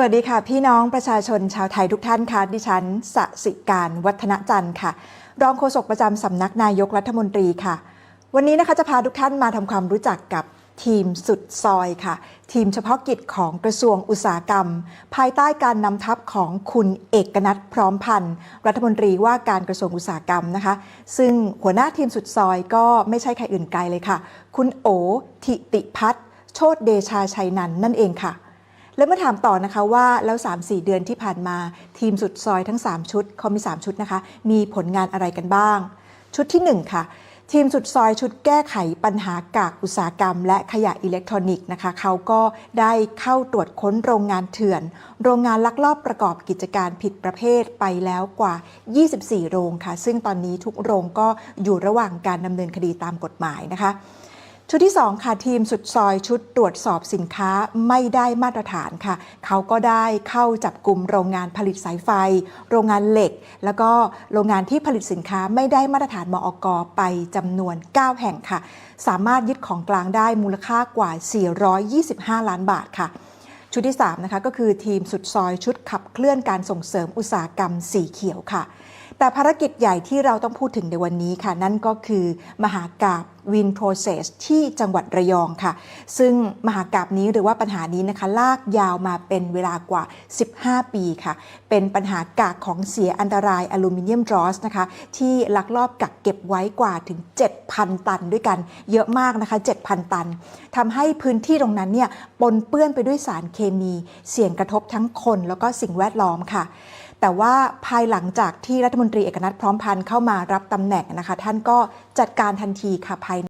สวัสดีค่ะ พี่น้องประชาชนชาวไทยทุกท่านค่ะดิฉันสสิการวัฒนจันทร์ค่ะ รองโฆษกประจำสำนักนายกรัฐมนตรีค่ะ วันนี้นะคะจะพาทุกท่านมาทำความรู้จักกับทีมสุดซอยค่ะ ทีมเฉพาะกิจของกระทรวงอุตสาหกรรม ภายใต้การนำทัพของคุณเอกนัทพร้อมพันธ์รัฐมนตรีว่าการกระทรวงอุตสาหกรรมนะคะ ซึ่งหัวหน้าทีมสุดซอยก็ไม่ใช่ใครอื่นไกลเลยค่ะ คุณโอ ทิติพัฒน์โชตเดชาชัยนันท์นั่นเองค่ะ แล้วมาถามต่อนะคะว่าแล้ว 3-4 เดือนที่ผ่านมา ทีมสุดซอยทั้ง 3 ชุดเขามี 3 ชุดนะคะ มีผลงานอะไรกันบ้าง ชุดที่ 1 ค่ะ ทีมสุดซอยชุดแก้ไขปัญหากากอุตสาหกรรม และขยะอิเล็กทรอนิกส์นะคะเขาก็ได้เข้าตรวจค้นโรงงานเถื่อน โรงงานลักลอบประกอบกิจการผิดประเภทไปแล้วกว่า 24 โรงค่ะ ซึ่งตอนนี้ทุกโรงก็อยู่ระหว่างการดำเนินคดีตามกฎหมายนะคะ ชุดที่ 2 ค่ะ ทีมสุดซอยชุดตรวจสอบสินค้าไม่ได้มาตรฐานค่ะ เขาก็ได้เข้าจับกลุ่มโรงงานผลิตสายไฟ โรงงานเหล็ก แล้วก็โรงงานที่ผลิตสินค้าไม่ได้มาตรฐานมอกไปจำนวน 9 แห่งค่ะ สามารถยึดของกลางได้มูลค่ากว่า 425 ล้านบาทค่ะ ชุดที่3นะคะก็คือทีมสุดซอยชุดขับเคลื่อนการส่งเสริมอุตสาหกรรมสีเขียวค่ะ แต่ภารกิจใหญ่ที่เราต้องพูดถึงในวันนี้ค่ะ นั่นก็คือมหากาบวินโปรเซสที่จังหวัดระยองค่ะ ซึ่งมหากาบนี้หรือว่าปัญหานี้นะคะ ลากยาวมาเป็นเวลากว่า 15 ปีค่ะ เป็นปัญหากากของเสียอันตรายอลูมิเนียมดรอสนะคะ ที่ลักลอบกักเก็บไว้กว่าถึง 7,000 ตันด้วยกัน เยอะมากนะคะ 7,000 ตันทำให้พื้นที่ตรงนั้นเนี่ยปนเปื้อนไปด้วยสารเคมี เสี่ยงกระทบทั้งคนแล้วก็สิ่งแวดล้อมค่ะ แต่ว่าภายหลังจากที่รัฐมนตรีเอกนัทพร้อมพันธ์เข้ามารับตำแหน่งนะคะ ท่านก็จัดการทันทีค่ะภาย